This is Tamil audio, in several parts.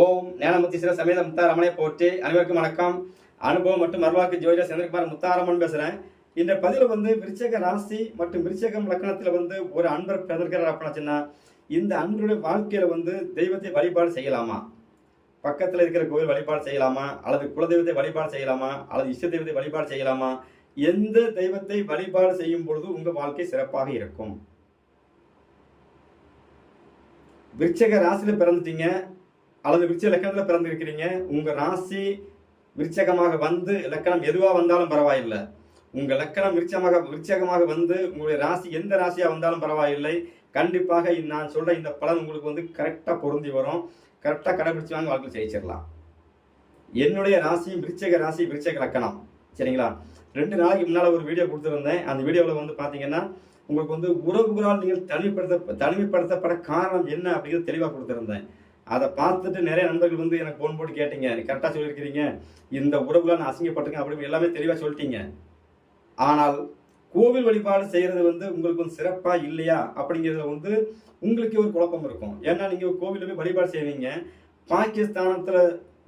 ஓம் ஞானமுத்தீஸ்வர சமேத முத்தாரமனை போற்றி. அனைவருக்கும் வணக்கம். அனுபவம் மற்றும் மர்வாக்கு ஜோதிடர் சந்திரகுமார் முத்தாரமன் பேசுகிறேன் இந்த பதிவில் வந்து விருச்சக ராசி மற்றும் விருச்சகம் லக்கணத்தில் வந்து ஒரு அன்பர் பிறந்திருக்கிறார் அப்படின்னாச்சுன்னா இந்த அன்பருடைய வாழ்க்கையில் வந்து தெய்வத்தை வழிபாடு செய்யலாமா? பக்கத்தில் இருக்கிற கோவில் வழிபாடு செய்யலாமா? அல்லது குலதெய்வத்தை வழிபாடு செய்யலாமா? அல்லது இஷ்ட தெய்வத்தை வழிபாடு செய்யலாமா? எந்த தெய்வத்தை வழிபாடு செய்யும் பொழுது உங்கள் வாழ்க்கை சிறப்பாக இருக்கும்? விருச்சக ராசியில் பிறந்துட்டீங்க. அல்லது விருச்ச லக்கணத்தில் பிறந்திருக்கிறீங்க உங்கள் ராசி விருச்சகமாக வந்து லக்கணம் எதுவாக வந்தாலும் பரவாயில்லை. உங்கள் லக்கணம் விருச்சமாக விருச்சகமாக வந்து உங்களுடைய ராசி எந்த ராசியாக வந்தாலும் பரவாயில்லை. கண்டிப்பாக நான் சொல்கிற இந்த பலன் உங்களுக்கு வந்து கரெக்டாக பொருந்தி வரும். கரெக்டாக கடைபிடிச்சு வாங்க வாழ்க்கை ஜெயிச்சிடலாம். என்னுடைய ராசியும் விருச்சக ராசி விருச்சக லக்கணம். சரிங்களா? ரெண்டு நாளைக்கு முன்னால் ஒரு வீடியோ கொடுத்துருந்தேன். அந்த வீடியோவில் வந்து பார்த்தீங்கன்னா உங்களுக்கு வந்து உறவுகளால் நீங்கள் தனிமைப்படுத்த தனிமைப்படுத்தப்பட காரணம் என்ன அப்படிங்கிறது தெளிவாக கொடுத்துருந்தேன். அதை பார்த்துட்டு நிறைய நண்பர்கள் வந்து எனக்கு ஃபோன் போட்டு கேட்டீங்க. கரெக்டாக சொல்லியிருக்கிறீங்க. இந்த உறவுகளால் நான் அசிங்கப்பட்டிருக்கேன் அப்படின்னு எல்லாமே தெளிவாக சொல்லிட்டீங்க. ஆனால் கோவில் வழிபாடு செய்கிறது வந்து உங்களுக்கு வந்து சிறப்பாக இல்லையா அப்படிங்கிறதுல வந்து உங்களுக்கு ஒரு குழப்பம் இருக்கும். ஏன்னா நீங்கள் கோவிலில் போய் வழிபாடு செய்வீங்க. பாகிஸ்தானத்தில்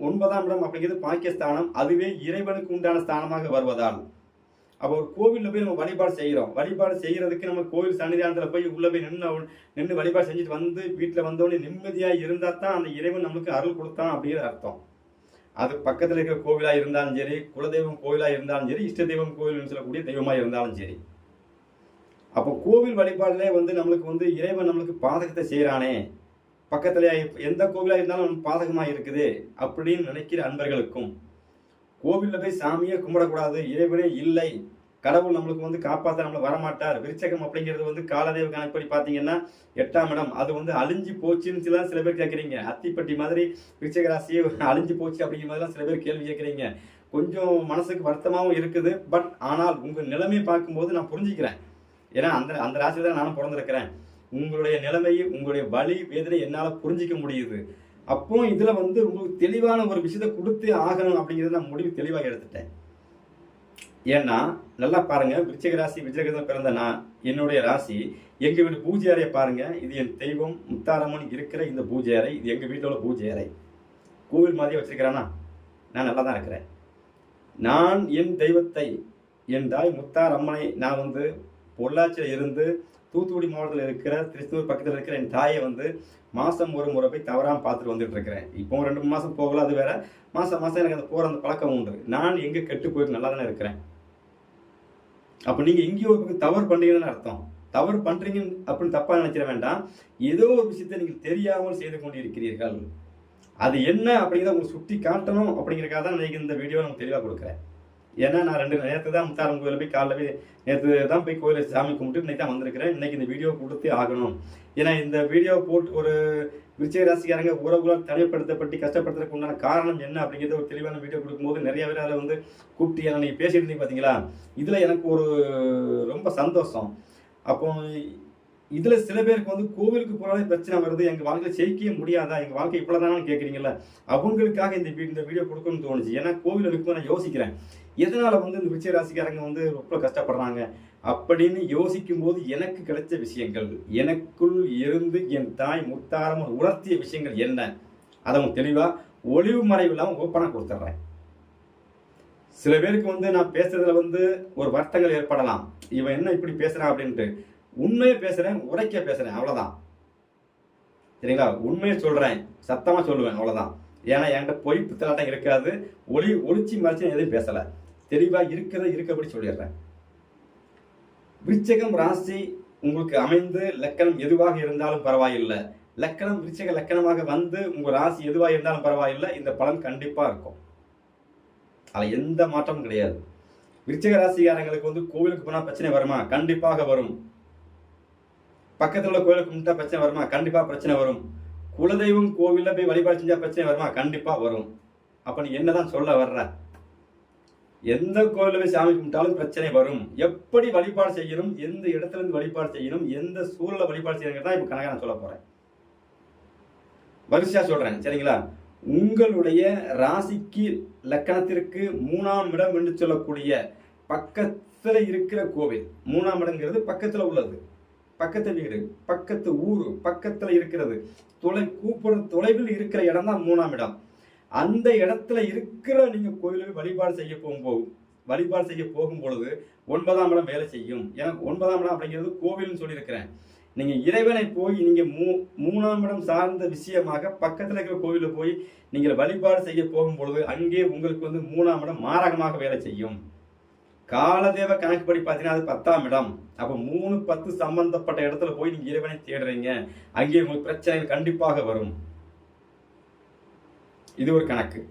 ஒன்பதாம் இடம் அப்படிங்கிறது பாகிஸ்தானம் அதுவே இறைவனுக்கு உண்டான ஸ்தானமாக வருவதால். அப்போ ஒரு கோவிலில் போய் நம்ம வழிபாடு செய்கிறோம் வழிபாடு செய்கிறதுக்கு நம்ம கோவில் சன்னிதானத்தில் போய் உள்ளே போய் நின்று நின்று வழிபாடு செஞ்சுட்டு வந்து வீட்டில் வந்தோடனே நிம்மதியாக இருந்தால் தான் அந்த இறைவன் நம்மளுக்கு அருள் கொடுத்தான் அப்படிங்கிற அர்த்தம். அது பக்கத்தில் இருக்கிற கோவிலாக இருந்தாலும் சரி குலதெய்வம் கோவிலாக இருந்தாலும் சரி இஷ்ட தெய்வம் கோவில்னு சொல்லக்கூடிய தெய்வமாக இருந்தாலும் சரி. அப்போ கோவில் வழிபாடுலே வந்து நம்மளுக்கு வந்து இறைவன் நம்மளுக்கு பாதகத்தை செய்கிறானே பக்கத்தில் எந்த கோவிலாக இருந்தாலும் நமக்கு பாதகமாக இருக்குது அப்படின்னு நினைக்கிற அன்பர்களுக்கும் கோவிலில் போய் சாமியே கும்பிடக்கூடாது இறைவனே இல்லை. கடவுள் நம்மளுக்கு வந்து காப்பாற்ற நம்மளுக்கு வரமாட்டார். விருச்சகம் அப்படிங்கிறது வந்து காலதேவ கணக்குப்படி பார்த்தீங்கன்னா எட்டாம் இடம். அது வந்து அழிஞ்சு போச்சுன்னு சில சில பேர் கேட்குறீங்க. அத்திப்பட்டி மாதிரி விருச்சக ராசியே அழிஞ்சு போச்சு அப்படிங்கிற மாதிரிலாம் சில பேர் கேள்வி கேட்குறீங்க. கொஞ்சம் மனசுக்கு வருத்தமாகவும் இருக்குது. பட் ஆனால் உங்கள் நிலைமையை பார்க்கும்போது நான் புரிஞ்சுக்கிறேன். ஏன்னா அந்த அந்த ராசியில் தான் நானும் பிறந்திருக்கிறேன். உங்களுடைய நிலைமையை உங்களுடைய வழி வேதனை என்னால் புரிஞ்சிக்க முடியுது. அப்போ இதில் வந்து உங்களுக்கு தெளிவான ஒரு விஷயத்தை கொடுத்து ஆகணும் அப்படிங்கிறத நான் முடிவு தெளிவாக எடுத்துட்டேன். ஏன்னா நல்லா பாருங்க விருச்சக ராசி விஜயகத்தில் பிறந்த நான் என்னுடைய ராசி எங்க வீட்டு பூஜை அறையை பாருங்க இது என் தெய்வம் முத்தாரம்மன் இருக்கிற இந்த பூஜை அறை இது எங்க வீட்டோட பூஜை அறை. கோவில் மாதிரியே வச்சிருக்கிறேன்னா நான் நல்லா தான் இருக்கிறேன். நான் என் தெய்வத்தை என் தாய் முத்தாரம்மனை நான் வந்து பொள்ளாச்சியில் இருந்து தூத்துக்குடி மாவட்டத்தில் இருக்கிற திருச்சூர் பக்கத்தில் இருக்கிற என் தாயை வந்து மாதம் ஒரு முறை போய் தவறாமல் பார்த்துட்டு வந்துட்டு இருக்கிறேன். இப்போ ரெண்டு மாதம் போகல அது வேற. மாதம் மாதம் எனக்கு அந்த போகிற அந்த பழக்கம் உண்டு. நான் எங்கே கெட்டு போயிட்டு நல்லா தானே இருக்கிறேன். அப்போ நீங்கள் எங்கேயோ ஒரு தவறு பண்ணுறீங்கன்னு அர்த்தம். தவறு பண்ணுறீங்க அப்படின்னு தப்பாக நினைச்சிட வேண்டாம். ஏதோ ஒரு விஷயத்தை நீங்கள் தெரியாமல் செய்து கொண்டு இருக்கிறீர்கள் அது என்ன அப்படிங்கிறத உங்களுக்கு சுட்டி காட்டணும் அப்படிங்கிறக்காக தான் இன்னைக்கு இந்த வீடியோ நம்ம தெளிவாக கொடுக்குறேன். ஏன்னா நான் ரெண்டு நேற்று தான் முத்தாரம் கோயிலில் போய் காலைல போய் நேற்று தான் போய் கோயிலில் சாமி கும்பிட்டு இன்றைக்கி தான் வந்திருக்கிறேன். இன்னைக்கு இந்த வீடியோ கொடுத்தே ஆகணும். ஏன்னா இந்த வீடியோ போட்டு ஒரு விருச்சிக ராசிக்காரங்க உறவுகளால் தனிமைப்படுத்தப்பட்டு கஷ்டப்படுத்துறதுக்கு உண்டான காரணம் என்ன அப்படிங்கிறத ஒரு தெளிவான வீடியோ கொடுக்கும்போது நிறைய பேர் அதில் வந்து கூப்பிட்டு ஏன்னா நீங்கள் பேசியிருந்தீங்க பார்த்தீங்களா இதில் எனக்கு ஒரு ரொம்ப சந்தோஷம். அப்போ இதில் சில பேருக்கு வந்து கோவிலுக்கு போனாலே பிரச்சனை வருது எங்கள் வாழ்க்கையில் ஜெயிக்கவே முடியாதா எங்கள் வாழ்க்கை இவ்வளோ தானு அவங்களுக்காக இந்த இந்த வீடியோ கொடுக்கணும்னு தோணுச்சு. ஏன்னா கோவில் இருக்கும்போது நான் யோசிக்கிறேன் எதனால் வந்து இந்த விஜய ராசிக்காரங்க வந்து ரொம்ப கஷ்டப்படுறாங்க அப்படின்னு யோசிக்கும் போது எனக்கு கிடைச்ச விஷயங்கள் எனக்குள் இருந்து என் தாய் முத்தாரம் உணர்த்திய விஷயங்கள் என்ன? அதை அவங்க தெளிவாக ஒளிவு மறைவு இல்லாமல் ஓப்பனாக கொடுத்துட்றேன் சில பேருக்கு வந்து நான் பேசுறதுல வந்து ஒரு வருத்தங்கள் ஏற்படலாம். இவன் என்ன இப்படி பேசுறான் அப்படின்ட்டு. உண்மையை பேசுறேன் உரைக்க பேசுறேன் அவ்வளவுதான். சரிங்களா? உண்மையை சொல்றேன் சத்தமா சொல்லுவேன் அவ்வளவுதான். ஏன்னா என்கிட்ட பொய் புத்தலாட்டம் இருக்காது. ஒளி ஒளிச்சி மறைச்சு எதுவும் பேசல. தெளிவா இருக்கிறத இருக்கபடி சொல்லிடுறேன். விருச்சகம் ராசி உங்களுக்கு அமைந்து லக்கணம் எதுவாக இருந்தாலும் பரவாயில்லை. லக்கணம் விருச்சக லக்கணமாக வந்து உங்க ராசி எதுவாக இருந்தாலும் பரவாயில்லை. இந்த பலன் கண்டிப்பா இருக்கும். அதில் எந்த மாற்றமும் கிடையாது. விருச்சக ராசிக்காரங்களுக்கு வந்து கோவிலுக்கு போனால் பிரச்சனை வருமா? கண்டிப்பாக வரும். பக்கத்தில் உள்ள கோயிலுக்கு கும்பிட்டா பிரச்சனை வருமா? கண்டிப்பாக பிரச்சனை வரும். குலதெய்வம் கோவிலில் போய் வழிபாடு செஞ்சால் பிரச்சனை வருமா? கண்டிப்பாக வரும். அப்போ நீ என்னதான் சொல்ல வர்ற? எந்த கோயிலில் போய் சாமி கும்பிட்டாலும் பிரச்சனை வரும். எப்படி வழிபாடு செய்யணும்? எந்த இடத்துலேருந்து வழிபாடு செய்யணும்? எந்த சூழலில் வழிபாடு செய்யணுங்கிறது தான் இப்போ கணக்காக நான் சொல்ல போகிறேன் வரிசையாக சொல்கிறேன் சரிங்களா? உங்களுடைய ராசிக்கு லக்கணத்திற்கு மூணாம் இடம் என்று சொல்லக்கூடிய பக்கத்தில் இருக்கிற கோவில் மூணாம் இடங்கிறது பக்கத்தில் உள்ளது. பக்கத்து வீடு பக்கத்து ஊர் பக்கத்தில் இருக்கிறது. தொலை கூப்பிடுற தொலைவில் இருக்கிற இடம் தான் மூணாம் இடம். அந்த இடத்துல இருக்கிற நீங்கள் கோயிலுக்கு வழிபாடு செய்ய போகும்போது வழிபாடு செய்ய போகும் பொழுது ஒன்பதாம் இடம் வேலை செய்யும். எனக்கு ஒன்பதாம் இடம் அப்படிங்கிறது கோவில்னு சொல்லியிருக்கிறேன். நீங்கள் இறைவனை போய் நீங்கள் மூ மூணாம் இடம் சார்ந்த விஷயமாக பக்கத்தில் இருக்கிற கோவிலில் போய் நீங்கள் வழிபாடு செய்ய போகும் பொழுது அங்கே உங்களுக்கு வந்து மூணாம் இடம் மாரகமாக வேலை செய்யும். காலதேவ கணக்குப்படி பார்த்தீங்கன்னா அது பத்தாம் இடம். அப்போ மூணு பத்து சம்பந்தப்பட்ட இடத்துல போய் நீங்க இறைவனை தேடுறீங்க. அங்கே உங்களுக்கு பிரச்சனைகள் கண்டிப்பாக வரும். இது ஒரு கணக்கு.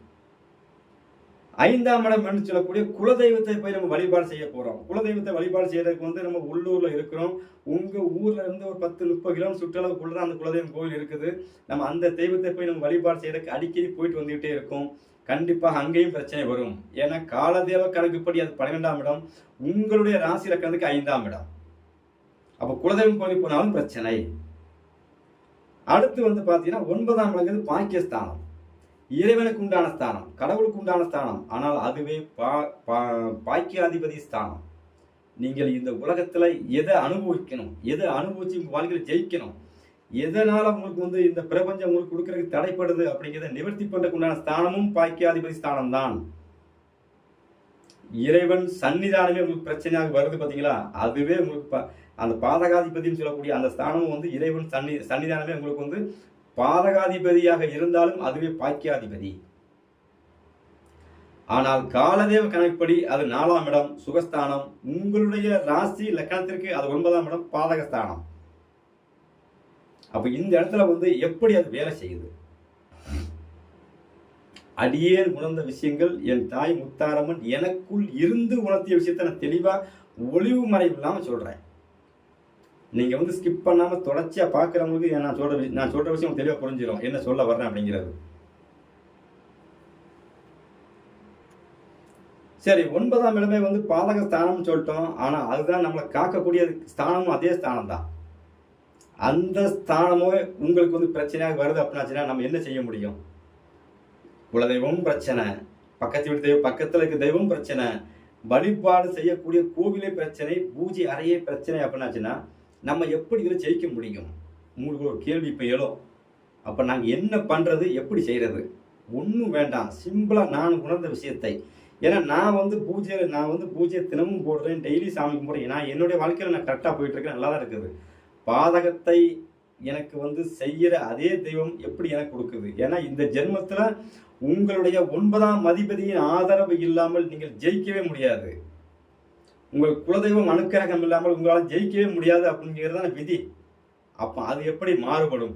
ஐந்தாம் இடம் என்று சொல்லக்கூடிய குலதெய்வத்தை போய் நம்ம வழிபாடு செய்ய போகிறோம் குலதெய்வத்தை வழிபாடு செய்யறதுக்கு வந்து நம்ம உள்ளூர்ல இருக்கிறோம். உங்க ஊர்ல இருந்து ஒரு பத்து முப்பது கிலோமீட்டர் சுற்றளவுக்குள்ள தான் அந்த குலதெய்வம் கோவில் இருக்குது. நம்ம அந்த தெய்வத்தை போய் நம்ம வழிபாடு செய்யறதுக்கு அடிக்கடி போயிட்டு வந்துகிட்டே இருக்கோம். கண்டிப்பாக அங்கேயும் பிரச்சனை வரும். ஏன்னா காலதேவ கணக்குப்படி அது பன்னிரெண்டாம் இடம் உங்களுடைய ராசி கணக்கு ஐந்தாம் இடம். அப்போ குலதெய்வம் கோவில் போனாலும் பிரச்சனை. அடுத்து வந்து பார்த்தீங்கன்னா ஒன்பதாம் இடங்கிறது பாக்கியஸ்தானம். இறைவனுக்கு உண்டான ஸ்தானம் கடவுளுக்கு உண்டான ஸ்தானம். ஆனால் அதுவே பா பா- பாக்கியாதிபதி ஸ்தானம். நீங்கள் இந்த உலகத்தில் எதை அனுபவிக்கணும்? எதை அனுபவிச்சு வாழ்க்கையில் ஜெயிக்கணும்? எதனால உங்களுக்கு வந்து இந்த பிரபஞ்சம் உங்களுக்கு கொடுக்கறதுக்கு தடைப்படுது அப்படிங்கிறத நிவர்த்தி பண்றதுக்கு உண்டான ஸ்தானமும் பாக்கியாதிபதி ஸ்தானம் தான் இறைவன் சன்னிதானமே உங்களுக்கு பிரச்சனையாக வருது பாத்தீங்களா? அதுவே உங்களுக்கு அந்த பாதகாதிபதினு சொல்லக்கூடிய அந்த ஸ்தானமும் வந்து இறைவன் சன்னி சன்னிதானமே உங்களுக்கு வந்து பாதகாதிபதியாக இருந்தாலும் அதுவே பாக்கியாதிபதி. ஆனால் காலதேவ கணக்குப்படி அது நாலாம் இடம் சுகஸ்தானம். உங்களுடைய ராசி லக்கணத்திற்கு அது ஒன்பதாம் இடம் பாதகஸ்தானம். அப்ப இந்த இடத்துல வந்து எப்படி அது வேலை செய்யுது? அடியேன் உணர்ந்த விஷயங்கள் என் தாய் முத்தாரம்மன் எனக்குள் இருந்து உணர்த்திய விஷயத்த நான் தெளிவா ஒளிவு மறைவு இல்லாம சொல்றேன். நீங்க வந்து ஸ்கிப் பண்ணாம தொடர்ச்சியா பாக்குறவங்களுக்கு நான் சொல்ற நான் சொல்ற விஷயம் தெளிவா புரிஞ்சிடும் என்ன சொல்ல வர்றேன் அப்படிங்கிறது. சரி ஒன்பதாம் இடமே வந்து பாதக ஸ்தானம்னு சொல்லிட்டோம். ஆனா அதுதான் நம்மளை காக்கக்கூடிய ஸ்தானமும் அதே ஸ்தானம் தான் அந்த ஸ்தானமும் உங்களுக்கு வந்து பிரச்சனையாக வருது அப்படின்னாச்சுன்னா நம்ம என்ன செய்ய முடியும்? குலதெய்வம் பிரச்சனை. பக்கத்து வீட்டு தெய்வம் பக்கத்தில் இருக்க தெய்வம் பிரச்சனை. வழிபாடு செய்யக்கூடிய கோவிலே பிரச்சனை பூஜை அறையே பிரச்சனை அப்படின்னாச்சுன்னா நம்ம எப்படி இதில் ஜெயிக்க முடியும்? உங்களுக்கு ஒரு கேள்வி இப்போ எழும். அப்போ நாங்கள் என்ன பண்ணுறது எப்படி செய்கிறது ஒன்றும் வேண்டாம். சிம்பிளாக நான் உணர்ந்த விஷயத்தை. ஏன்னா நான் வந்து பூஜை நான் வந்து பூஜையை தினமும் போடுறேன் டெய்லி சாமி கும்பிட்றேன். நான் என்னுடைய வாழ்க்கையில் நான் கரெக்டாக போயிட்டுருக்கேன் நல்லா தான் இருக்குது. பாதகத்தை எனக்கு வந்து செய்கிற அதே தெய்வம் எப்படி எனக்கு கொடுக்குது? ஏன்னா இந்த ஜென்மத்தில் உங்களுடைய ஒன்பதாம் அதிபதியின் ஆதரவு இல்லாமல் நீங்கள் ஜெயிக்கவே முடியாது. உங்கள் குலதெய்வம் அனுக்கிரகம் இல்லாமல் உங்களால் ஜெயிக்கவே முடியாது அப்படிங்கிறது தான் விதி. அப்போ அது எப்படி மாறுபடும்?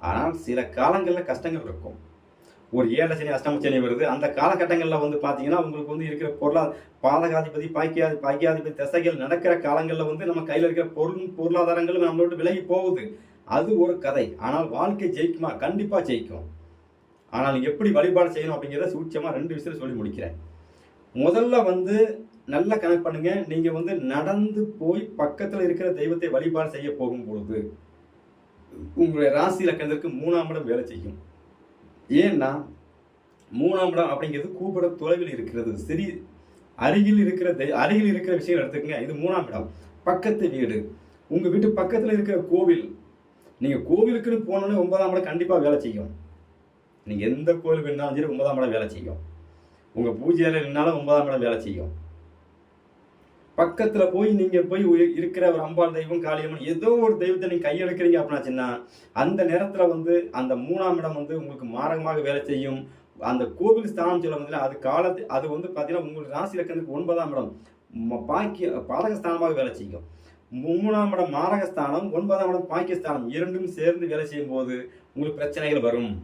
ஆனால் சில காலங்களில் கஷ்டங்கள் இருக்கும். ஒரு ஏழை சனி அஷ்டம சனி வருது. அந்த காலகட்டங்களில் வந்து பார்த்தீங்கன்னா உங்களுக்கு வந்து இருக்கிற பொருளா பாதகாதிபதி பாக்கியாதி பாக்கியாதிபதி திசைகள் நடக்கிற காலங்களில் வந்து நம்ம கையில் இருக்கிற பொருள் பொருளாதாரங்களும் நம்மளோட விலகி போகுது. அது ஒரு கதை. ஆனால் வாழ்க்கை ஜெயிக்குமா? கண்டிப்பாக ஜெயிக்கும். ஆனால் எப்படி வழிபாடு செய்யணும் அப்படிங்கிறத சூட்சமாக ரெண்டு விஷயத்தில் சொல்லி முடிக்கிறேன். முதல்ல வந்து நல்ல கனெக்ட் பண்ணுங்க. நீங்கள் வந்து நடந்து போய் பக்கத்தில் இருக்கிற தெய்வத்தை வழிபாடு செய்ய போகும் பொழுது உங்களுடைய ராசி லக்கணத்திற்கு மூணாம் இடம் வேலை செய்யும். ஏன்னா மூணாம் இடம் அப்படிங்கிறது கூப்பிட தொலைவில் இருக்கிறது. சரி அருகில் இருக்கிற அருகில் இருக்கிற விஷயம் எடுத்துக்கங்க. இது மூணாம் இடம். பக்கத்து வீடு. உங்கள் வீட்டு பக்கத்தில் இருக்கிற கோவில். நீங்கள் கோவிலுக்குன்னு போனோன்னே ஒன்பதாம் இடம் கண்டிப்பாக வேலை செய்யும். நீங்கள் எந்த கோவில் வேணாலும் சரி ஒன்பதாம் இடம் வேலை செய்யும். உங்கள் பூஜையில நின்னாலும் ஒன்பதாம் இடம் வேலை செய்யும். பக்கத்துல போய் நீங்க போய் இருக்கிற ஒரு அம்பாள் தெய்வம் காளியம்மன் ஏதோ ஒரு தெய்வத்தை நீங்க கையெடுக்கிறீங்க அப்படின்னாச்சுன்னா அந்த நேரத்துல வந்து அந்த மூணாம் இடம் வந்து உங்களுக்கு மாரகமாக வேலை செய்யும். அந்த கோவில் ஸ்தானம் சொல்ல வந்து அது காலத்து அது வந்து பார்த்தீங்கன்னா உங்களுக்கு ராசி இலக்கணத்துக்கு ஒன்பதாம் இடம். ம- பாக்கிய பாதகஸ்தானமாக வேலை செய்யும். மூணாம் இடம் மாரகஸ்தானம் ஒன்பதாம் இடம் பாக்கியஸ்தானம் இரண்டும் சேர்ந்து வேலை செய்யும் போது உங்களுக்கு பிரச்சனைகள் வரும்.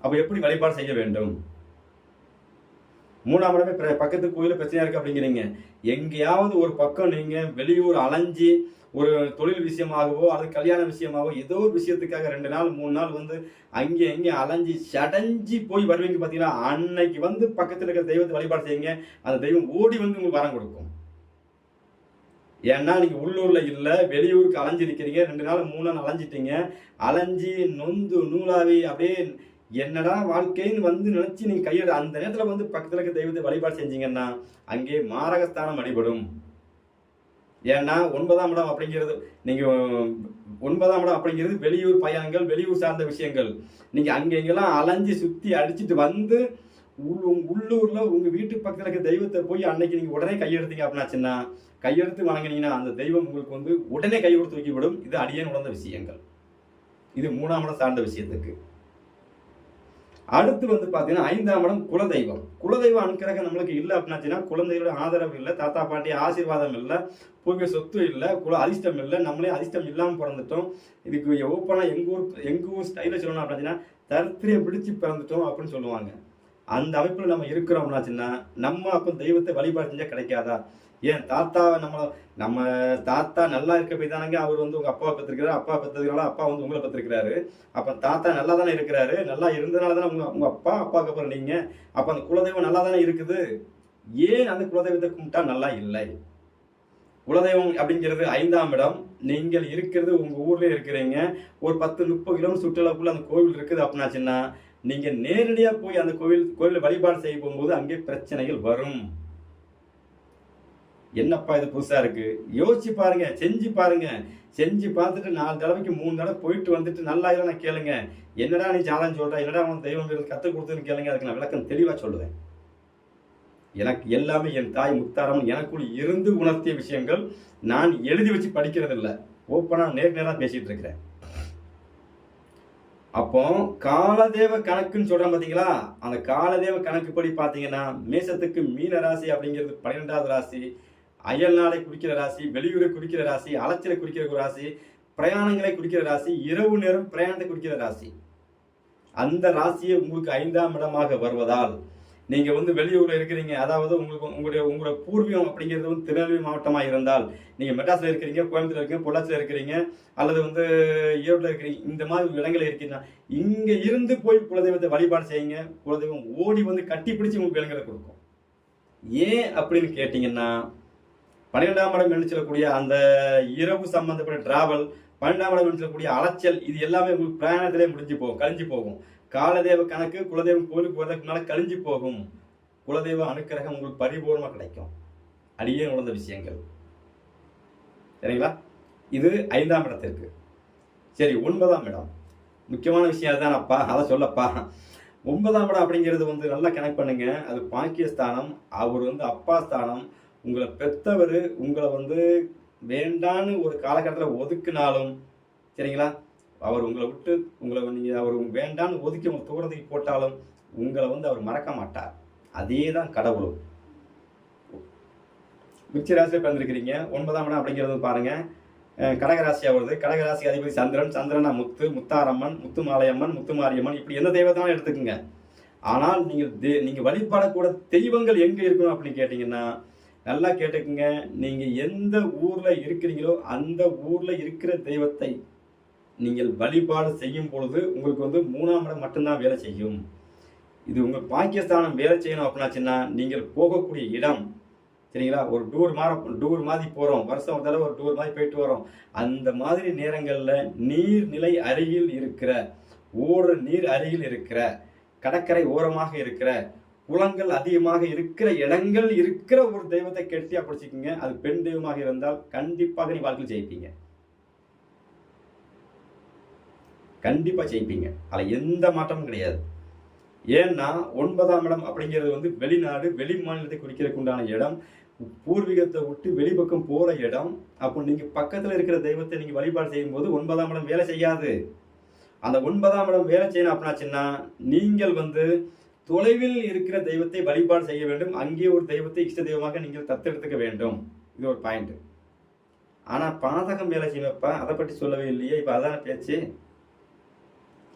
அப்போ எப்படி வழிபாடு செய்ய வேண்டும்? மூணாம் இடமே பக்கத்து கோயில பிரச்சனையாக இருக்கு அப்படிங்கிறீங்க. எங்கேயாவது ஒரு பக்கம் நீங்கள் வெளியூர் அலைஞ்சி ஒரு தொழில் விஷயமாகவோ அல்லது கல்யாண விஷயமாகவோ ஏதோ ஒரு விஷயத்துக்காக ரெண்டு நாள் மூணு நாள் வந்து அங்கே எங்கே அலைஞ்சி சடைஞ்சி போய் வருவீங்க பார்த்தீங்கன்னா அன்னைக்கு வந்து பக்கத்தில் இருக்கிற தெய்வத்தை வழிபாடு செய்யுங்க. அந்த தெய்வம் ஓடி வந்து உங்களுக்கு வரம் கொடுக்கும். ஏன்னா நீங்கள் உள்ளூரில் இல்லை வெளியூருக்கு அலைஞ்சிருக்கிறீங்க ரெண்டு நாள் மூணு நாள் அலைஞ்சிட்டீங்க. அலைஞ்சி நொந்து நூலாவி அப்படியே என்னடா வாழ்க்கைன்னு வந்து நினைச்சு நீங்க கையெடு அந்த நேரத்துல வந்து பக்கத்துல இருக்க தெய்வத்தை வழிபாடு செஞ்சீங்கன்னா அங்கே மாரகஸ்தானம் அடிபடும். ஏன்னா ஒன்பதாம் இடம் அப்படிங்கிறது நீங்க ஒன்பதாம் இடம் அப்படிங்கிறது வெளியூர் பயணங்கள் வெளியூர் சார்ந்த விஷயங்கள். நீங்க அங்கே இங்கெல்லாம் அலைஞ்சு சுத்தி அடிச்சிட்டு வந்து உள்- உள்ளூர்ல உங்க வீட்டு பக்கத்துல இருக்க தெய்வத்தை போய் அன்னைக்கு நீங்க உடனே கையெடுத்தீங்க அப்படின்னாச்சுன்னா கையெடுத்து வணங்கினீங்கன்னா அந்த தெய்வம் உங்களுக்கு வந்து உடனே கை கொடுத்து தூக்கி விடும். இது அடியேன் உணர்ந்த விஷயங்கள். இது மூணாம் இடம் சார்ந்த விஷயத்துக்கு. அடுத்து வந்து பார்த்தீங்கன்னா ஐந்தாம் இடம் குலதெய்வம். குலதெய்வம் அனுக்கிரகம் நம்மளுக்கு இல்லை அப்படின்னாச்சுன்னா குழந்தைகளோட ஆதரவு இல்லை தாத்தா பாட்டி ஆசீர்வாதம் இல்லை பூர்வீக சொத்து இல்லை குல அதிர்ஷ்டம் இல்லை நம்மளே அதிர்ஷ்டம் இல்லாமல் பிறந்துட்டோம். இதுக்கு ஓப்பனாக எங்கள் ஊர் எங்கள் ஊர் ஸ்டைலில் சொல்லணும் அப்படின்னா தரித்திரியை பிடிச்சி பிறந்துட்டோம் அப்படின்னு சொல்லுவாங்க. அந்த அமைப்பில் நம்ம இருக்கிறோம் அப்படின்னாச்சுன்னா நம்ம அப்போ தெய்வத்தை வழிபாடு செஞ்சால் கிடைக்காதா? ஏன் தாத்தா நம்ம நம்ம தாத்தா நல்லா இருக்க போய் தானங்க அவர் வந்து உங்க அப்பாவை பத்திருக்கிறாரு அப்பா பெற்றதுனால அப்பா வந்து உங்களை பத்திருக்கிறாரு அப்ப தாத்தா நல்லா தானே இருக்கிறாரு நல்லா இருந்தனால தானே உங்க உங்க அப்பா அப்பாவுக்கு அப்புறம் நீங்க. அப்ப அந்த குலதெய்வம் நல்லா தானே இருக்குது? ஏன் அந்த குலதெய்வத்தை கும்பிட்டா நல்லா இல்லை? குலதெய்வம் அப்படிங்கிறது ஐந்தாம் இடம். நீங்கள் இருக்கிறது உங்கள் ஊர்லேயே இருக்கிறீங்க. ஒரு பத்து முப்பது கிலோமீட்டர் சுற்றுலாக்குள்ள அந்த கோவில் இருக்குது அப்படின்னாச்சுன்னா நீங்கள் நேரடியாக போய் அந்த கோவில் கோவில் வழிபாடு செய்ய போகும்போது அங்கே பிரச்சனைகள் வரும். என்னப்பா இது புதுசாக இருக்குது யோசிச்சு பாருங்கள் செஞ்சு பாருங்கள் செஞ்சு பார்த்துட்டு நாலு தடவைக்கு மூணு தடவை போயிட்டு வந்துட்டு நல்லா இல்லை நான் கேளுங்க. என்னடா நீ ஜாதகம் சொல்ற? என்னடா அவன் தெய்வம் கற்றுக் கொடுத்துன்னு கேளுங்க. அதுக்கு நான் விளக்கம் தெளிவாக சொல்லுவேன். எனக்கு எல்லாமே என் தாய் முத்தாரம் எனக்குள் இருந்து உணர்த்திய விஷயங்கள் நான் எழுதி வச்சு படிக்கிறது இல்லை ஓப்பனாக நேர் நேராக பேசிகிட்டு இருக்கிறேன். அப்போ காலதேவ கணக்குன்னு சொல்கிறேன் பார்த்தீங்களா அந்த காலதேவ கணக்குப்படி பார்த்தீங்கன்னா மேசத்துக்கு மீன ராசி அப்படிங்கிறது பன்னிரெண்டாவது ராசி அயல் நாளை குறிக்கிற ராசி வெளியூரை குறிக்கிற ராசி அலைச்சலை குறிக்கிற ஒரு ராசி பிரயாணங்களை குறிக்கிற ராசி இரவு நேரம் பிரயாணத்தை குறிக்கிற ராசி. அந்த ராசியை உங்களுக்கு ஐந்தாம் இடமாக வருவதால் நீங்க வந்து வெளியூர்ல இருக்கிறீங்க அதாவது உங்களுக்கு உங்களுடைய உங்களோட பூர்வீகம் அப்படிங்கிறது வந்து திருநெல்வேலி மாவட்டமா இருந்தால் நீங்க மெட்ராஸ்ல இருக்கிறீங்க கோயம்புத்தூர்ல இருக்கீங்க பொள்ளாச்சியில் இருக்கிறீங்க அல்லது வந்து ஈரோட்டில் இருக்கிறீங்க இந்த மாதிரி இடங்களில் இருக்கீங்கன்னா இங்க இருந்து போய் குலதெய்வத்தை வழிபாடு செய்யுங்க குலதெய்வம் ஓடி வந்து கட்டி பிடிச்சி உங்களுக்கு விலங்குகளை கொடுக்கும். ஏன் அப்படின்னு கேட்டீங்கன்னா பன்னிரெண்டாம் இடம் என்று சொல்லக்கூடிய அந்த இரவு சம்பந்தப்பட்ட டிராவல் பன்னெண்டாம் இடம் என்று சொல்லக்கூடிய அலைச்சல் இது எல்லாமே உங்களுக்கு பிரயாணத்திலே முடிஞ்சு போகும் கழிஞ்சு போகும். காலதேவ கணக்கு குலதெய்வம் கோயிலுக்கு போகிறதுக்கு முன்னால கழிஞ்சு போகும். குலதெய்வ அனுக்கிரகம் உங்களுக்கு பரிபூர்ணமாக கிடைக்கும். அடியே உணர்ந்த விஷயங்கள். சரிங்களா? இது ஐந்தாம் இடத்திற்கு. சரி ஒன்பதாம் இடம். முக்கியமான விஷயம் அதுதானப்பா? அதை சொல்லப்பா. ஒன்பதாம் இடம் அப்படிங்கிறது வந்து நல்லா கனெக்ட் பண்ணுங்க. அது பாக்கியஸ்தானம் அவர் வந்து அப்பா ஸ்தானம் உங்களை பெத்தவர் உங்களை வந்து வேண்டான்னு ஒரு காலகட்டத்தில் ஒதுக்குனாலும் சரிங்களா? அவர் உங்களை விட்டு உங்களை நீங்கள் அவர் வேண்டான்னு ஒதுக்கி உங்களை தூரத்துக்கு போட்டாலும் உங்களை வந்து அவர் மறக்க மாட்டார். அதே தான் கடவுளும். விருச்சிக ராசியில் பிறந்திருக்கிறீங்க. ஒன்பதாம் இடம் அப்படிங்கிறது பாருங்கள் கடகராசியாக வருது. கடகராசி அதிபதி சந்திரன் சந்திரனா முத்து முத்தாரம்மன் முத்துமாலையம்மன் முத்துமாரியம்மன் இப்படி எந்த தெய்வத்தினாலும் எடுத்துக்கோங்க. ஆனால் நீங்கள் தெ- நீங்கள் வழிபடக்கூட தெய்வங்கள் எங்கே இருக்கணும் அப்படின்னு கேட்டிங்கன்னா நல்லா கேட்டுக்குங்க. நீங்கள் எந்த ஊரில் இருக்கிறீங்களோ அந்த ஊரில் இருக்கிற தெய்வத்தை நீங்கள் வழிபாடு செய்யும் பொழுது உங்களுக்கு வந்து மூணாம் இடம் மட்டும்தான் வேலை செய்யும். இது உங்கள் பாகிஸ்தானம் வேலை செய்யணும் அப்படின்னாச்சுன்னா நீங்கள் போகக்கூடிய இடம் சரிங்களா? ஒரு டூர் மாற டூர் மாதிரி போகிறோம் வருஷம் ஒரு தடவை ஒரு டூர் மாதிரி போயிட்டு வரோம். அந்த மாதிரி நேரங்களில் நீர்நிலை அருகில் இருக்கிற ஓடுற நீர் அருகில் இருக்கிற கடற்கரை ஓரமாக இருக்கிற குளங்கள் அதிகமாக இருக்கிற இடங்கள் இருக்கிற ஒரு தெய்வத்தை கெட்டியா பிடிச்சிக்கிங்க அது பெண் தெய்வமாக இருந்தால் கண்டிப்பாக நீ வாழ்க்கையில் ஜெயிப்பீங்க. கண்டிப்பா ஜெயிப்பீங்க. அதில் எந்த மாற்றமும் கிடையாது. ஏன்னா ஒன்பதாம் இடம் அப்படிங்கிறது வந்து வெளிநாடு வெளி மாநிலத்தை குறிக்கிறதுக்கு உண்டான இடம். பூர்வீகத்தை விட்டு வெளிப்பக்கம் போற இடம். அப்போ நீங்க பக்கத்துல இருக்கிற தெய்வத்தை நீங்க வழிபாடு செய்யும் போது ஒன்பதாம் இடம் வேலை செய்யாது. அந்த ஒன்பதாம் இடம் வேலை செய்யணும் அப்படின்னாச்சுன்னா நீங்கள் வந்து தொலைவில் இருக்கிற தெய்வத்தை வழிபாடு செய்ய வேண்டும். அங்கே ஒரு தெய்வத்தை இஷ்ட தெய்வமாக நீங்கள் தத்தெடுத்துக்க வேண்டும். இது ஒரு பாயிண்ட் ஆனால் பாதகம் வேலை செய்யப்பா அதை பற்றி சொல்லவே இல்லையே. இப்போ அதான பேச்சு.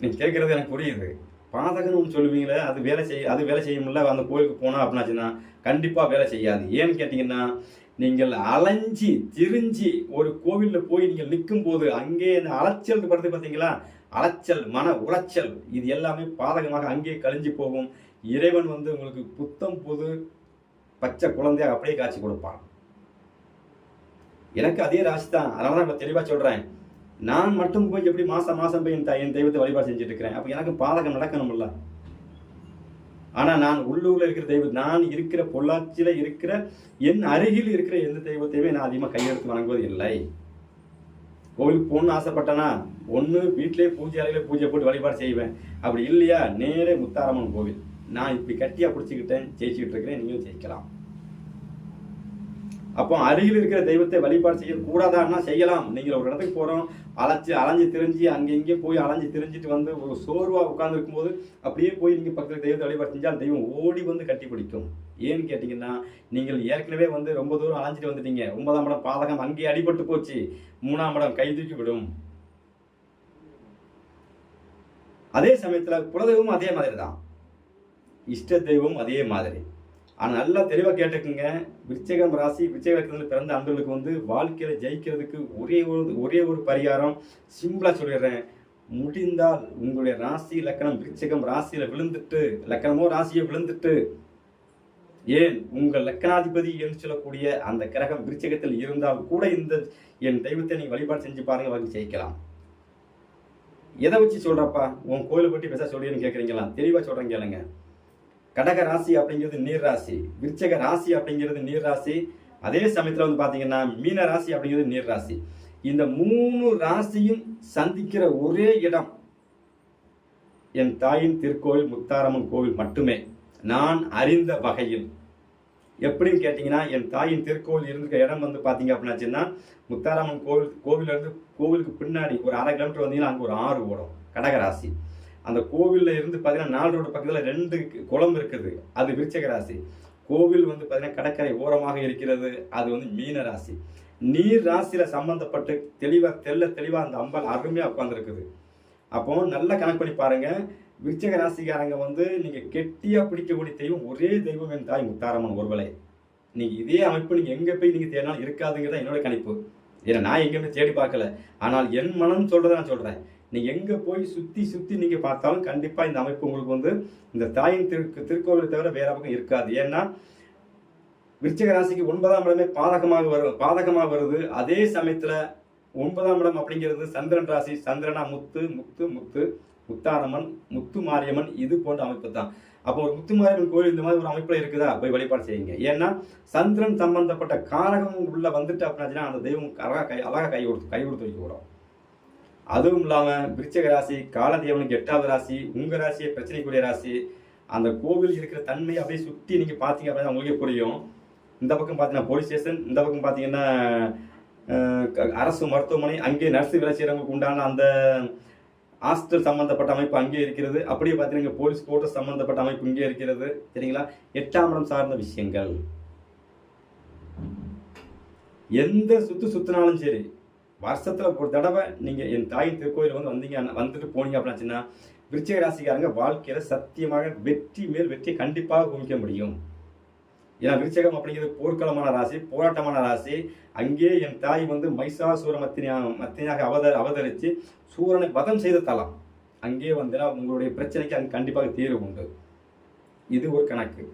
நீ கேட்குறது எனக்கு புரியுது. பாதகம்னு ஒன்று சொல்லுவீங்களே அது வேலை செய்ய அது வேலை செய்ய முடியல அந்த கோயிலுக்கு போனா அப்படின்னாச்சுன்னா கண்டிப்பாக வேலை செய்யாது. ஏன்னு கேட்டீங்கன்னா நீங்கள் அலைஞ்சி திரிஞ்சு ஒரு கோவிலில் போய் நீங்கள் நிற்கும் போது அங்கே அந்த அலைச்சல் படுத்து பார்த்தீங்களா அலைச்சல் மன உளைச்சல் இது எல்லாமே பாதகமாக அங்கே கழிஞ்சு போகும். இறைவன் வந்து உங்களுக்கு புத்தம் புது பச்சை குழந்தையாக அப்படியே காட்சி கொடுப்பான். எனக்கு அதே ராசி தான். அதனால தான் இப்போ தெளிவாக சொல்கிறேன் நான் மட்டும் போய் எப்படி மாதம் மாதம் போய் என் என் தெய்வத்தை வழிபாடு செஞ்சுட்டு இருக்கிறேன். அப்போ எனக்கு பாதகம் நடக்கணும்ல. ஆனால் நான் உள்ளூரில் இருக்கிற தெய்வம் நான் இருக்கிற பொள்ளாச்சியில் இருக்கிற என் அருகில் இருக்கிற எந்த தெய்வத்தையுமே நான் அதிகமாக கையெடுத்து வணங்குவது இல்லை கோவிலுக்கு போகணும்னு ஆசைப்பட்டேன்னா ஒன்று வீட்டிலே பூஜை அறையில பூஜை போட்டு வழிபாடு செய்வேன். அப்படி இல்லையா நேரே முத்தாரம்மன் கோவில். நான் இப்படி கட்டியாக பிடிச்சிக்கிட்டேன் ஜெயிச்சுக்கிட்டு இருக்கிறேன் நீங்களும் ஜெயிக்கலாம். அப்போ அருகில் இருக்கிற தெய்வத்தை வழிபாடு செய்யக்கூடாதான்னா செய்யலாம். நீங்கள் ஒரு இடத்துக்கு போகிறோம் அலைச்சி அலைஞ்சு திரிஞ்சு அங்கே இங்கே போய் அலைஞ்சு திரிஞ்சிட்டு வந்து ஒரு சோர்வாக உட்காந்துருக்கும் போது அப்படியே போய் நீங்கள் பக்கத்தில் தெய்வத்தை வழிபாடு செஞ்சால் தெய்வம் ஓடி வந்து கட்டி பிடிக்கும். ஏன்னு கேட்டிங்கன்னா நீங்கள் ஏற்கனவே வந்து ரொம்ப தூரம் அலைஞ்சிட்டு வந்துட்டீங்க. ஒன்பதாம் படம் பாதகம் அங்கேயே அடிபட்டு போச்சு. மூணாம் படம் கை தூக்கி விடும். அதே சமயத்தில் குலதெய்வமும் அதே மாதிரி தான் இஷ்ட தெய்வம் அதே மாதிரி. ஆனால் நல்லா தெளிவாக கேட்டுக்குங்க. விருச்சகம் ராசி விருச்சகத்தில் பிறந்த அன்பர்களுக்கு வந்து வாழ்க்கையில் ஜெயிக்கிறதுக்கு ஒரே ஒரு ஒரே ஒரு பரிகாரம் சிம்பிளாக சொல்லிடுறேன். முடிந்தால் உங்களுடைய ராசி லக்கணம் விருச்சகம் ராசியில் விழுந்துட்டு லக்கணமோ ராசியோ விழுந்துட்டு ஏன்? உங்கள் லக்கணாதிபதி என்று சொல்லக்கூடிய அந்த கிரகம் விருச்சகத்தில் இருந்தால் கூட இந்த என் தெய்வத்தை நீங்கள் வழிபாடு செஞ்சு பாருங்க வாங்கி ஜெயிக்கலாம். எதை வச்சு சொல்கிறப்பா உன் கோயிலை பற்றி பேச சொல்லியன்னு கேட்குறீங்களா தெளிவாக சொல்கிறேன் கேளுங்க. கடக ராசி அப்படிங்கிறது நீர் ராசி விருச்சக ராசி அப்படிங்கிறது நீர் ராசி. அதே சமயத்தில் வந்து பார்த்தீங்கன்னா மீன ராசி அப்படிங்கிறது நீர் ராசி. இந்த மூணு ராசியும் சந்திக்கிற ஒரே இடம் என் தாயின் திருக்கோவில் முத்தாரம்மன் கோவில் மட்டுமே. நான் அறிந்த வகையில். எப்படின்னு கேட்டிங்கன்னா என் தாயின் திருக்கோவில் இருந்திருக்க இடம் வந்து பார்த்தீங்க அப்படின்னாச்சுன்னா முத்தாரம்மன் கோவில் கோவிலேருந்து கோவிலுக்கு பின்னாடி ஒரு அரை கிலோமீட்டர் வந்தீங்கன்னா அங்கே ஒரு ஆறு ஓடும் கடகராசி அந்த கோவிலில் இருந்து பார்த்தீங்கன்னா நாலு ரோடு பக்கத்தில் ரெண்டு குளம் இருக்குது. அது விருச்சக ராசி. கோவில் வந்து பார்த்தீங்கன்னா கடற்கரை ஓரமாக இருக்கிறது. அது வந்து மீன ராசி. நீர் ராசியில் சம்பந்தப்பட்டு தெளிவாக தெல்ல தெளிவாக அந்த அம்பல் அருமையாக உட்காந்துருக்குது அப்போ நல்லா கணக்கு பண்ணி பாருங்கள் விருச்சக ராசிக்காரங்க வந்து நீங்கள் கெட்டியாக பிடிக்கக்கூடிய தெய்வம் ஒரே தெய்வம் என் தாய் முத்தாரம்மன் ஒருவலை நீங்கள் இதே அமைப்பு நீங்கள் எங்கே போய் நீங்கள் தேடினாலும் இருக்காதுங்கிறத என்னோட கணிப்பு. ஏன்னா நான் எங்கேயுமே தேடி பார்க்கல. ஆனால் என் மனம் சொல்கிறத நான் சொல்கிறேன் நீங்கள் எங்கே போய் சுற்றி சுற்றி நீங்கள் பார்த்தாலும் கண்டிப்பாக இந்த அமைப்பு உங்களுக்கு வந்து இந்த தாயின் திரு திருக்கோவிலை தவிர வேற பக்கம் இருக்காது. ஏன்னா விருச்சிக ராசிக்கு ஒன்பதாம் இடமே பாதகமாக வரும் பாதகமாக வருது. அதே சமயத்தில் ஒன்பதாம் இடம் அப்படிங்கிறது சந்திரன் ராசி சந்திரனா முத்து முத்து முத்து முத்தாரம்மன் முத்து மாரியம்மன் இது போன்ற அமைப்பு தான். அப்போ ஒரு முத்து மாரியம்மன் கோயில் இந்த மாதிரி ஒரு அமைப்பில் இருக்குதா? போய் வழிபாடு செய்யுங்க. ஏன்னா சந்திரன் சம்பந்தப்பட்ட காரகம் உள்ள வந்துட்டு அப்படின்னா அந்த தெய்வம் அழகாக கை அழகாக கை கொடுத்து கை கொடுத்து வைக்க கூடாது அதுவும் இல்லாமல் விருச்சக ராசி காலதேவனுக்கு எட்டாவது ராசி உங்கள் ராசியை பிரச்சனைக்குரிய ராசி. அந்த கோவில் இருக்கிற தன்மை அப்படியே சுற்றி நீங்கள் பார்த்தீங்க அப்படின்னா உங்களுக்கே புரியும். இந்த பக்கம் பார்த்தீங்கன்னா போலீஸ் ஸ்டேஷன் இந்த பக்கம் பார்த்தீங்கன்னா க- அரசு மருத்துவமனை அங்கே நர்ஸு வேலை செய்கிறவங்களுக்கு உண்டான அந்த ஹாஸ்டல் சம்மந்தப்பட்ட அமைப்பு அங்கே இருக்கிறது. அப்படியே பார்த்தீங்கன்னா போலீஸ் கோர்ட்டு சம்மந்தப்பட்ட அமைப்பு இங்கே இருக்கிறது. சரிங்களா? எட்டாம் இடம் சார்ந்த விஷயங்கள். எந்த சுத்து சுற்றினாலும் சரி வருஷத்தில் ஒரு தடவை நீங்கள் என் தாய் திருக்கோயில் வந்து வந்தீங்க வந்துட்டு போனீங்க அப்படின்னாச்சுன்னா விருச்சிக ராசிக்காரங்க வாழ்க்கையில் சத்தியமாக வெற்றி மேல் வெற்றி கண்டிப்பாக குவிக்க முடியும். ஏன்னா விருச்சகம் அப்படிங்கிறது போர்க்களமான ராசி போராட்டமான ராசி. அங்கே என் தாய் வந்து மைசாசூர மத்தினியா மத்தினியாக அவத அவதரித்து சூரனை வதம் செய்த தலம். அங்கே வந்து உங்களுடைய பிரச்சனைக்கு அங்கே கண்டிப்பாக தீர்வு உண்டு. இது ஒரு கணக்கு.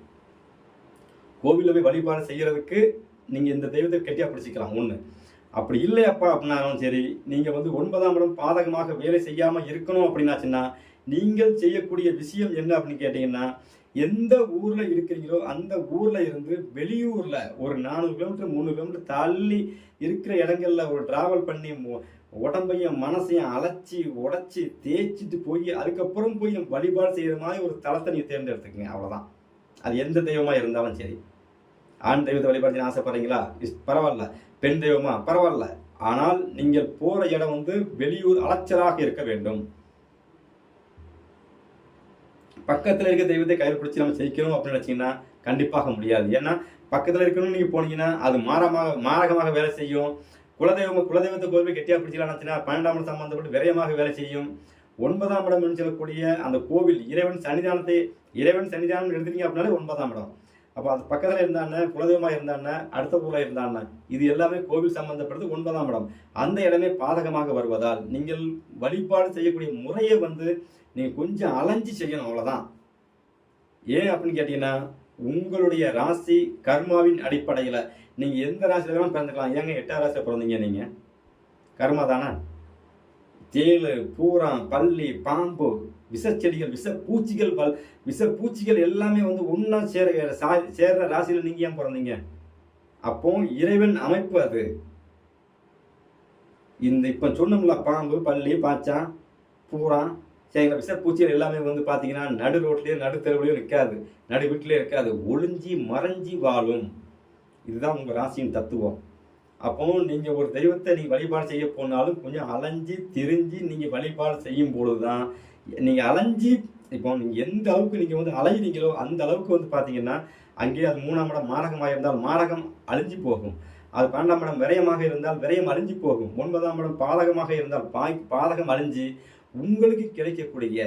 கோவிலில் போய் வழிபாடு செய்கிறதுக்கு நீங்கள் இந்த தெய்வத்தை கெட்டியாக பிடிச்சிக்கலாம். ஒன்று அப்படி இல்லையப்பா அப்படின்னாலும் சரி நீங்கள் வந்து ஒன்பதாம் இடம் பாதகமாக வேலை செய்யாமல் இருக்கணும் அப்படின்னாச்சுன்னா நீங்கள் செய்யக்கூடிய விஷயம் என்ன அப்படின்னு கேட்டிங்கன்னா எந்த ஊரில் இருக்கிறீங்களோ அந்த ஊரில் இருந்து வெளியூரில் ஒரு நானூறு கிலோமீட்டர் மூணு கிலோமீட்டர் தள்ளி இருக்கிற இடங்கள்ல ஒரு டிராவல் பண்ணி உடம்பையும் மனசையும் அலைச்சி உடச்சி தேய்ச்சிட்டு போய் அதுக்கப்புறம் போய் வழிபாடு செய்கிற மாதிரி ஒரு தளத்தை நீங்கள் தேர்ந்தெடுத்துக்கங்க. அவ்வளோதான் அது எந்த தெய்வமாக இருந்தாலும் சரி. ஆண் தெய்வத்தை வழிபாடு செய்ய ஆசைப்படுறீங்களா? இஸ் பரவாயில்ல. பெண் தெய்வமா? பரவாயில்ல. ஆனால் நீங்கள் போற இடம் வந்து வெளியூர் அலைச்சலாக இருக்க வேண்டும். பக்கத்தில் இருக்க தெய்வத்தை கயிறு பிடிச்சி நம்ம ஜெயிக்கணும் அப்படின்னு நினைச்சீங்கன்னா கண்டிப்பாக முடியாது. ஏன்னா பக்கத்தில் இருக்கணும்னு நீங்கள் போனீங்கன்னா அது மாறமாக மாரகமாக வேலை செய்யும். குலதெய்வம் குலதெய்வத்தை கோவில் கெட்டியாக கெட்டியா பிடிச்சிக்கலாம் பன்னெண்டாம் இடம் சம்பந்தப்பட்டு விரயமாக வேலை செய்யும். ஒன்பதாம் இடம் என்று சொல்லக்கூடிய அந்த கோவில் இறைவன் சன்னிதானத்தை இறைவன் சன்னிதானம் எடுத்துட்டீங்க அப்படின்னாலே ஒன்பதாம் இடம். அப்போ அது பக்கத்தில் இருந்தாண்ணே குலதெய்வமாக இருந்தாண்ணே அடுத்த ஊரில் இருந்தாண்ணே இது எல்லாமே கோவில் சம்பந்தப்பட்டது ஒன்பதாம் இடம். அந்த இடமே பாதகமாக வருவதால் நீங்கள் வழிபாடு செய்யக்கூடிய முறையை வந்து நீங்கள் கொஞ்சம் அலைஞ்சு செய்யணும் அவ்வளோதான் ஏன் அப்படின்னு கேட்டிங்கன்னா உங்களுடைய ராசி கர்மாவின் அடிப்படையில் நீங்கள் எந்த ராசியில வேணாலும் பிறந்துக்கலாம். ஏங்க எட்டாம் ராசியில் பிறந்தீங்க நீங்கள் கர்மா தானே? தேழு பூரா பள்ளி பாம்பு விஷச்செடிகள் விஷ பூச்சிகள் பல் விஷ பூச்சிகள் எல்லாமே வந்து ஒன்றா சேர சா- சேர்ற ராசியில் நீங்கள் ஏன் பிறந்தீங்க? அப்போ இறைவன் அமைப்பு அது. இந்த இப்போ சொன்னோம்ல பாம்பு பள்ளி பாச்சா பூரா சரிங்களா விஷப்பூச்சிகள் எல்லாமே வந்து பார்த்தீங்கன்னா நடு ரோட்லேயும் நடு தெருவுலையும் இருக்காது நடு வீட்டிலே இருக்காது. ஒளிஞ்சி மறைஞ்சி வாழும். இதுதான் உங்கள் ராசியின் தத்துவம். அப்போ நீங்கள் ஒரு தெய்வத்தை நீங்கள் வழிபாடு செய்ய போனாலும் கொஞ்சம் அலைஞ்சு திரிஞ்சு நீங்கள் வழிபாடு செய்யும் பொழுது தான் நீங்கள் அலைஞ்சி இப்போ நீங்கள் எந்த அளவுக்கு நீங்கள் வந்து அலைகிறீங்களோ அந்த அளவுக்கு வந்து பார்த்தீங்கன்னா அங்கேயே அது மூணாம் இடம் மாரகமாக இருந்தால் மாரகம் அழிஞ்சு போகும். அது பன்னெண்டாம் இடம் விரயமாக இருந்தால் விரயம் அழிஞ்சு போகும். ஒன்பதாம் இடம் பாதகமாக இருந்தால் பாய் பாதகம் அழிஞ்சு உங்களுக்கு கிடைக்கக்கூடிய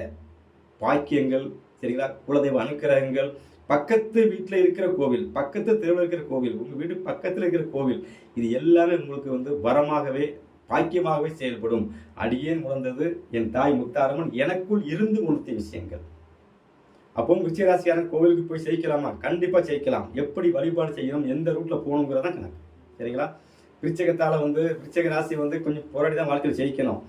பாக்கியங்கள் சரிங்களா? குலதெய்வ அனுக்கிரகங்கள் பக்கத்து வீட்டில் இருக்கிற கோவில் பக்கத்து தெருவில் இருக்கிற கோவில் உங்கள் வீடு பக்கத்தில் இருக்கிற கோவில் இது எல்லாமே உங்களுக்கு வந்து வரமாகவே பாக்கியமாகவே செயல்படும். அடியேன் உணர்ந்தது என் தாய் முத்தாரம்மன் எனக்குள் இருந்து உணர்த்திய விஷயங்கள். அப்போ விருச்சிகராசிக்காரன் கோவிலுக்கு போய் ஜெயிக்கலாமா கண்டிப்பாக ஜெயிக்கலாம் எப்படி வழிபாடு செய்யணும்? எந்த ரூட்டில் போகணுங்கிறதான் கணக்கு. சரிங்களா? விருச்சகத்தால் வந்து விருச்சக ராசி வந்து கொஞ்சம் போராடி தான் வாழ்க்கையில் ஜெயிக்கணும்.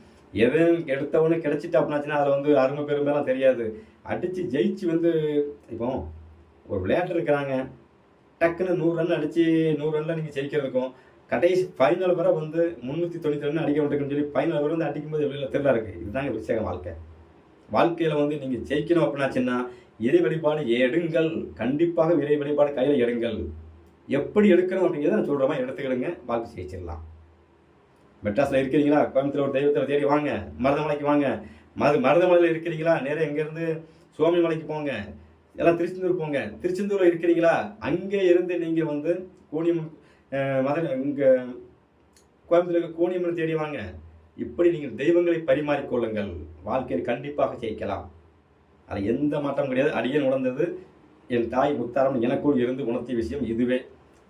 எதுவும் எடுத்தவொடனே கிடைச்சிட்டு அப்படின்னாச்சுன்னா அதில் வந்து அருமை பெருமைலாம் தெரியாது. அடித்து ஜெயிச்சு வந்து இப்போ ஒரு விளையாட்டு இருக்கிறாங்க. டக்குன்னு நூறு ரன் அடித்து நூறு ரனில் நீங்கள் ஜெயிக்கிறதுக்கும் கடைசி ஃபைனல் வரை வந்து முந்நூற்றி தொண்ணூற்றி ரெண்டு அடிக்க மாட்டேங்குன்னு சொல்லி ஃபைனல் வரை வந்து அடிக்கும்போது எவ்வளோ தெரியல இருக்குது இதுதாங்க விருச்சக வாழ்க்கை. வாழ்க்கையில் வந்து நீங்கள் ஜெயிக்கணும் அப்படின்னாச்சுன்னா இறை வழிபாடு எடுங்கள். கண்டிப்பாக இறை வழிபாடு கையில் எடுங்கள். எப்படி எடுக்கணும் அப்படிங்கிறத நான் சொல்கிற மாதிரி எடுத்துக்கிடுங்க. வாழ்க்கை ஜெயிச்சிடலாம். மெட்ராஸில் இருக்கிறீங்களா? கோயம்புத்தூர் ஒரு தெய்வத்தை தேடி வாங்க. மருதமலைக்கு வாங்க. மது மருதமலையில் இருக்கிறீங்களா? நேராக இங்கேருந்து சுவாமிமலைக்கு போங்க. எல்லாம் திருச்செந்தூர் போங்க. திருச்செந்தூரில் இருக்கிறீங்களா? அங்கே இருந்து நீங்கள் வந்து கோணியம் மதுரை இங்கே கோயம்புத்தூர் இருக்க கோணியம்மனை தேடி வாங்க. இப்படி நீங்கள் தெய்வங்களை பரிமாறிக்கொள்ளுங்கள். வாழ்க்கையில் கண்டிப்பாக ஜெயிக்கலாம். அது எந்த மாற்றம் கிடையாது. அடியன் உணர்ந்தது என் தாய் முத்தாரம் எனக்குள் இருந்து உணர்த்திய விஷயம் இதுவே.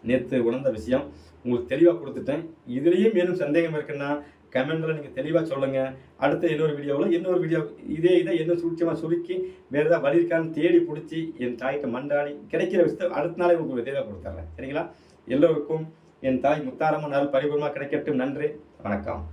நேற்று உணர்ந்த விஷயம். உங்களுக்கு தெளிவாக கொடுத்துட்டேன். இதுலேயும் மேலும் சந்தேகம் இருக்குன்னா கமெண்டில் நீங்கள் தெளிவாக சொல்லுங்கள் அடுத்த இன்னொரு வீடியோவில் இன்னொரு வீடியோ இதே இதை என்ன சூட்சமாக சுருக்கி வேறு ஏதாவது வழி இருக்கான்னு தேடி பிடிச்சி என் தாய்கிட்ட மண்டாடி கிடைக்கிற விஷயத்தை அடுத்த நாளே உங்களுக்கு தெளிவாக கொடுத்துட்றேன் சரிங்களா? எல்லோருக்கும் என் தாய் முத்தாரம்மனால் நாள் பரிபூர்ணமாக கிடைக்கட்டும். நன்றி. வணக்கம்.